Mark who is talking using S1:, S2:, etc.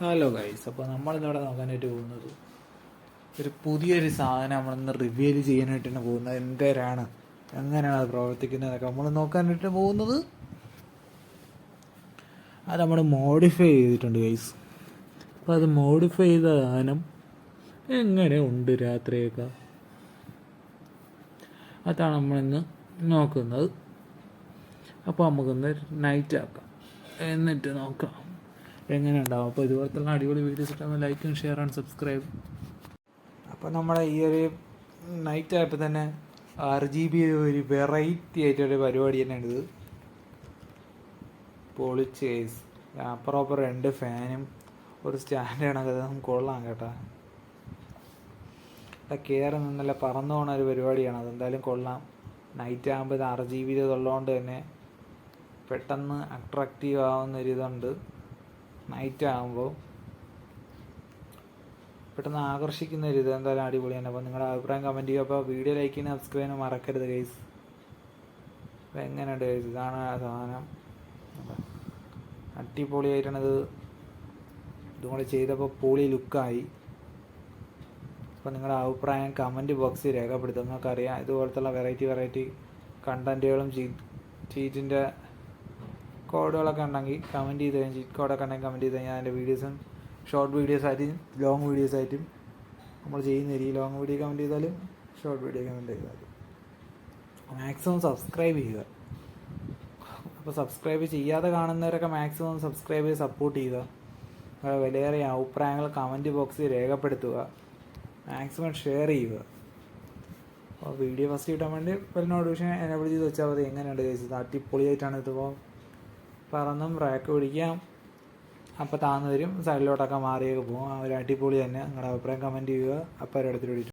S1: Hello guys അപ്പോൾ നമ്മളിന്നിവിടെ നോക്കാനായിട്ട് പോകുന്നത് ഒരു പുതിയൊരു സാധനം നമ്മളിന്ന് റിവ്യൂ ചെയ്യാനായിട്ടാണ് പോകുന്നത്. എന്തേരാണ്? എങ്ങനെയാണ് അത് പ്രവർത്തിക്കുന്നതൊക്കെ നമ്മൾ നോക്കാനായിട്ട് പോകുന്നത്. അത് നമ്മൾ മോഡിഫൈ ചെയ്തിട്ടുണ്ട് ഗൈസ് അപ്പോൾ അത് മോഡിഫൈ ചെയ്ത സാധനം എങ്ങനെ ഉണ്ട് രാത്രിയൊക്കെ? അതാണ് നമ്മളിന്ന് നോക്കുന്നത്. അപ്പോൾ നമുക്കൊന്ന് നൈറ്റ് ആക്കാം. എന്നിട്ട് നോക്കാം. എങ്ങനെ ഉണ്ടാവും അപ്പോൾ ഇതുപോലത്തുള്ള അടിപൊളി വീഡിയോസ് ഇട്ടാൽ ലൈക്കും ഷെയർ ആൻഡ് സബ്സ്ക്രൈബ് അപ്പോൾ നമ്മുടെ ഈ ഒരു നൈറ്റ് ആയപ്പോൾ തന്നെ ആറ് ജി ബി ഒരു വെറൈറ്റി ആയിട്ടൊരു പരിപാടി തന്നെയാണ് ഇത് പൊളിച്ച് കേസ് അപ്പുറം രണ്ട് ഫാനും ഒരു സ്റ്റാൻഡാണ് നമുക്ക് കൊള്ളാം കേട്ടോ. കയറി നിന്നല്ല പറന്നു പോണ ഒരു പരിപാടിയാണ്. അതെന്തായാലും കൊള്ളാം. നൈറ്റ് ആകുമ്പോൾ ഇത് ആറ് ജി ബി ഉള്ളതുകൊണ്ട് തന്നെ പെട്ടെന്ന് അട്രാക്റ്റീവ് ആവുന്ന ഒരു ഇതുണ്ട് നൈറ്റ് ആകുമ്പോൾ പെട്ടെന്ന് ആകർഷിക്കുന്ന ഒരു ഇത്. എന്തായാലും അടിപൊളിയാണ് അപ്പോൾ നിങ്ങളുടെ അഭിപ്രായം കമന്റ് ചെയ്യുക. അപ്പോൾ വീഡിയോ ലൈക്ക് ചെയ്യുന്ന സബ്സ്ക്രൈബ് ചെയ്യാൻ മറക്കരുത് ഗൈസ് അപ്പോൾ എങ്ങനെയുണ്ട് ഗൈസ് ഇതാണ് ആ സാധനം. അടിപൊളിയായിട്ടാണ് ഇത് ഇതും കൂടെ ചെയ്തപ്പോൾ പൊളി ലുക്കായി. അപ്പോൾ നിങ്ങളുടെ അഭിപ്രായം കമന്റ് ബോക്സിൽ രേഖപ്പെടുത്തുക. നിങ്ങൾക്കറിയാം. ഇതുപോലത്തുള്ള വെറൈറ്റി വെറൈറ്റി കണ്ടന്റുകളും ചീറ്റിന്റെ കോഡുകളൊക്കെ ഉണ്ടെങ്കിൽ കമന്റ് ചെയ്ത് കഴിഞ്ഞാൽ ചീറ്റ് കോഡൊക്കെ ഉണ്ടെങ്കിൽ കമന്റ് ചെയ്ത് കഴിഞ്ഞാൽ അതിന്റെ വീഡിയോസും ഷോർട്ട് വീഡിയോസ് ആയിട്ടും ലോങ് വീഡിയോസ് ആയിട്ടും നമ്മൾ ചെയ്യുന്ന രീതി. ലോങ് വീഡിയോ കമന്റ് ചെയ്താലും ഷോർട്ട് വീഡിയോ കമന്റ് ചെയ്താലും. മാക്സിമം സബ്സ്ക്രൈബ് ചെയ്യുക. അപ്പോൾ സബ്സ്ക്രൈബ് ചെയ്യാതെ കാണുന്നവരൊക്കെ മാക്സിമം സബ്സ്ക്രൈബ് ചെയ്ത് സപ്പോർട്ട് ചെയ്യുക വിലയേറിയ അഭിപ്രായങ്ങൾ കമന്റ് ബോക്സിൽ രേഖപ്പെടുത്തുക. മാക്സിമം ഷെയർ ചെയ്യുക. അപ്പോൾ വീഡിയോ ഫസ്റ്റ് കിട്ടാൻ വേണ്ടി ഒരു നോട്ടിഫിക്കേഷൻ എനേബിൾ ചെയ്ത് വെച്ചാൽ മതി. എങ്ങനെയുണ്ട് ചോദിച്ചത് അടിപൊളിയായിട്ടാണ് ഇതിപ്പോൾ പറന്നും റാക്ക് പിടിക്കാം. അപ്പോൾ താന്ന് വരും. സൈഡിലോട്ടൊക്കെ മാറിയൊക്കെ പോകും ആ ഒരു അടിപൊളി തന്നെ. നിങ്ങളുടെ അഭിപ്രായം കമന്റ് ചെയ്യുക. അപ്പോൾ ഒരിടത്തിൽ